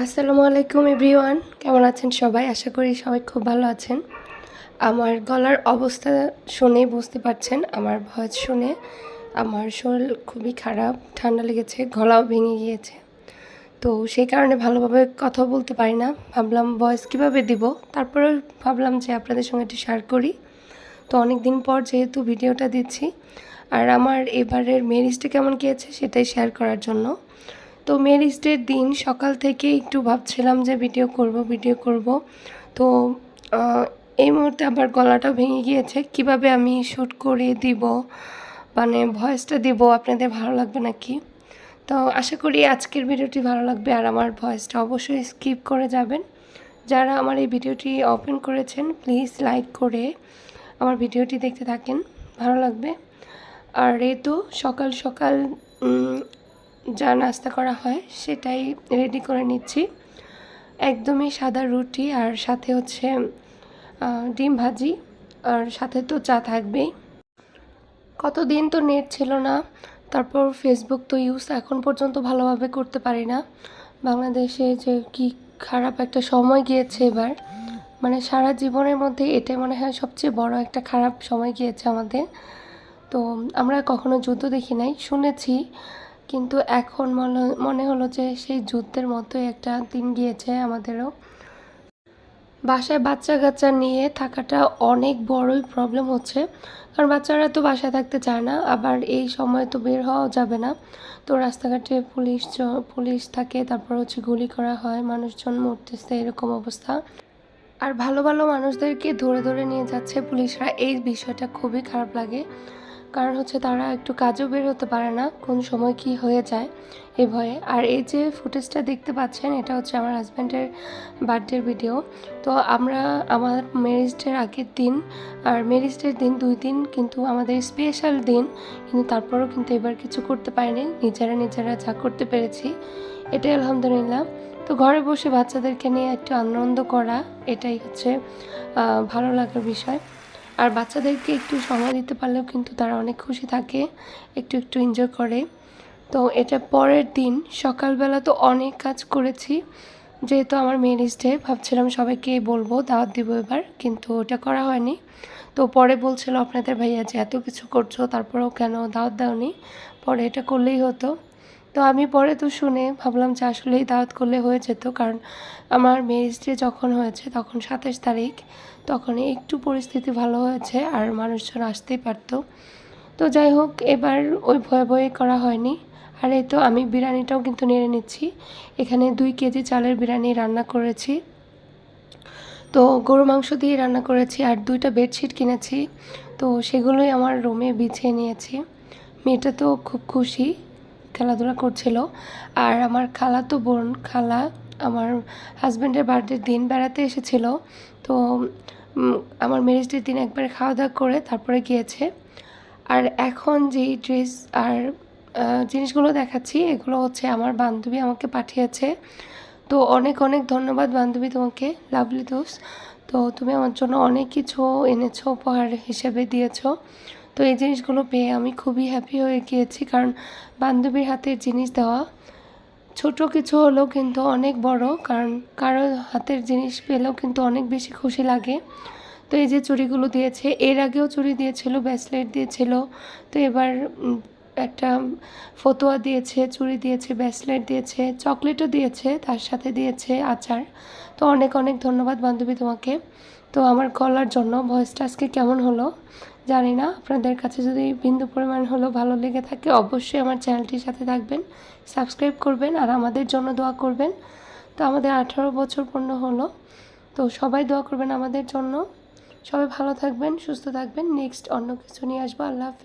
আসসালামু আলাইকুম এভরিওয়ান। কেমন আছেন সবাই? আশা করি সবাই খুব ভালো আছেন। আমার গলার অবস্থা শুনে বুঝতে পারছেন, আমার ভয়েস শুনে আমার শরীর খুবই খারাপ, ঠান্ডা লেগেছে, গলাও ভেঙে গিয়েছে। তো সেই কারণে ভালোভাবে কথা বলতে পারি না। ভাবলাম ভয়েস কীভাবে দিব? তারপরে ভাবলাম যে আপনাদের সঙ্গে একটু শেয়ার করি। তো অনেক দিন পর যেহেতু ভিডিওটা দিচ্ছি, আর আমার এবারের মেরিজটা কেমন গিয়েছে সেটাই শেয়ার করার জন্য। তো মেরিজ ডের দিন সকাল থেকে একটু ভাবছিলাম যে ভিডিও করব ভিডিও করব। তো এই মুহূর্তে আবার গলাটা ভেঙে গিয়েছে। কীভাবে আমি শ্যুট করে দিব? মানে ভয়েসটা দিব? আপনাদের ভালো লাগবে নাকি? তো আশা করি আজকের ভিডিওটি ভালো লাগবে। আর আমার ভয়েসটা অবশ্যই স্কিপ করে যাবেন। যারা আমার এই ভিডিওটি ওপেন করেছেন প্লিজ লাইক করে আমার ভিডিওটি দেখতে থাকেন। ভালো লাগবে। আর এই তো সকাল সকাল যা নাস্তা করা হয় সেটাই রেডি করে নিচ্ছি। একদমই সাদা রুটি আর সাথে হচ্ছে ডিম ভাজি আর সাথে তো চা থাকবেই। কতদিন তো নেট ছিল না, তারপর ফেসবুক তো ইউজ এখন পর্যন্ত ভালোভাবে করতে পারি না। বাংলাদেশে যে কি খারাপ একটা সময় গিয়েছে এবার মানে সারা জীবনের মধ্যে এটাই মনে হয় সবচেয়ে বড় একটা খারাপ সময় গিয়েছে আমাদের। তো আমরা কখনো যুদ্ধ দেখি নাই, শুনেছি কিন্তু এখন মনে মনে হলো যে সেই যুদ্ধের মতোই একটা দিন গিয়েছে আমাদেরও। বাসায় বাচ্চা কাচ্চা নিয়ে থাকাটা অনেক বড়ই প্রবলেম হচ্ছে। কারণ বাচ্চারা তো বাসায় থাকতে চায় না, আবার এই সময় তো বের হওয়াও যাবে না। তো রাস্তাঘাটে পুলিশ পুলিশ থাকে, তারপর হচ্ছে গুলি করা হয়, মানুষজন মরতেছে, এরকম অবস্থা। আর ভালো ভালো মানুষদেরকে ধরে ধরে নিয়ে যাচ্ছে পুলিশরা, এই বিষয়টা খুবই খারাপ লাগে। কারণ হচ্ছে তারা একটু কাজও বের হতে পারে না, কোন সময় কি হয়ে যায় এ ভয়ে। আর এই যে ফুটেজটা দেখতে পাচ্ছেন, এটা হচ্ছে আমার হাজব্যান্ডের বার্থডের ভিডিও তো আমরা, আমার ম্যারেজ ডের আগের দিন, আর ম্যারেজ ডের দিন, দুই দিন কিন্তু আমাদের স্পেশাল দিন, কিন্তু তারপরেও কিন্তু এবার কিছু করতে পারিনি। নিজেরা নিজেরা যা করতে পেরেছি, এটাই আলহামদুলিল্লাহ। তো ঘরে বসে বাচ্চাদেরকে নিয়ে একটু আনন্দ করা, এটাই হচ্ছে ভালো লাগার বিষয়। আর বাচ্চাদেরকে একটু সময় দিতে পারলেও কিন্তু তারা অনেক খুশি থাকে, একটু একটু এনজয় করে। তো এটা পরের দিন, সকালবেলা তো অনেক কাজ করেছি। যেহেতু আমার ম্যারেজ ডে ভাবছিলাম সবাইকে বলব, দাওয়াত দিব এবার, কিন্তু ওটা করা হয়নি। তো পরে বলছিল আপনাদের ভাইয়া যে এত কিছু করছ, তারপরেও কেন দাওয়াত দাওনি? পরে এটা করলেই হতো। তো আমি পরে তো শুনে ভাবলাম যে আসলেই দাওয়াত করলে হয়ে যেত, কারণ আমার ম্যারেজ ডে যখন হয়েছে তখন সাতাশ তারিখ তখন একটু পরিস্থিতি ভালো হয়েছে আর মানুষজন আসতেই পারতো। তো যাই হোক, এবার ওই ভয়ে ভয়ে করা হয়নি। আর এই তো আমি বিরিয়ানিটাও কিন্তু নেড়ে নিচ্ছি। এখানে দুই কেজি চালের বিরিয়ানি রান্না করেছি। তো গরু মাংস দিয়ে রান্না করেছি আর দুইটা বেডশিট কিনেছি। তো সেগুলোই আমার রুমে বিছিয়ে নিয়েছি। মেয়েটা তো খুব খুশি। খেলাধুলা করছিল। আর আমার খালা তো বোন খালা আমার হাজব্যান্ডের বার্থডের দিন বেড়াতে এসেছিল। তো আমার ম্যারেজ দিন একবার খাওয়া দাওয়া করে তারপরে গিয়েছে। আর এখন যেই ড্রেস আর জিনিসগুলো দেখাচ্ছি, এগুলো হচ্ছে আমার বান্ধবী আমাকে পাঠিয়েছে। তো অনেক অনেক ধন্যবাদ বান্ধবী তোমাকে লাভলি দোষ তো তুমি আমার জন্য অনেক কিছু এনেছো, উপহার হিসেবে দিয়েছ। তো এই জিনিসগুলো পেয়ে আমি খুবই হ্যাপি হয়ে গিয়েছি। কারণ বান্ধবীর হাতের জিনিস দেওয়া ছোট কিছু হলেও কিন্তু অনেক বড়। কারণ কারও হাতের জিনিস পেলেও কিন্তু অনেক বেশি খুশি লাগে। তো এই যে চুড়িগুলো দিয়েছে, এর আগেও চুড়ি দিয়েছিল ব্রেসলেট দিয়েছিল। তো এবার একটা ফতোয়া দিয়েছে, চুড়ি দিয়েছে ব্রেসলেট দিয়েছে, চকলেটও দিয়েছে, তার সাথে দিয়েছে আচার। তো অনেক অনেক ধন্যবাদ বান্ধবী তোমাকে। তো আমার গলার জন্য ভয়েসটা আজকে কেমন হলো? জানি না, আপনাদের কাছে যদি বিন্দু পরিমাণ হলো ভালো লেগে থাকে, অবশ্যই আমার চ্যানেলটির সাথে থাকবেন, সাবস্ক্রাইব করবেন আর আমাদের জন্য দোয়া করবেন। তো আমাদের আঠারো বছর পূর্ণ হলো, তো সবাই দোয়া করবেন আমাদের জন্য। সবাই ভালো থাকবেন, সুস্থ থাকবেন। নেক্সট অন্য কিছু নিয়ে আসব। আল্লাহ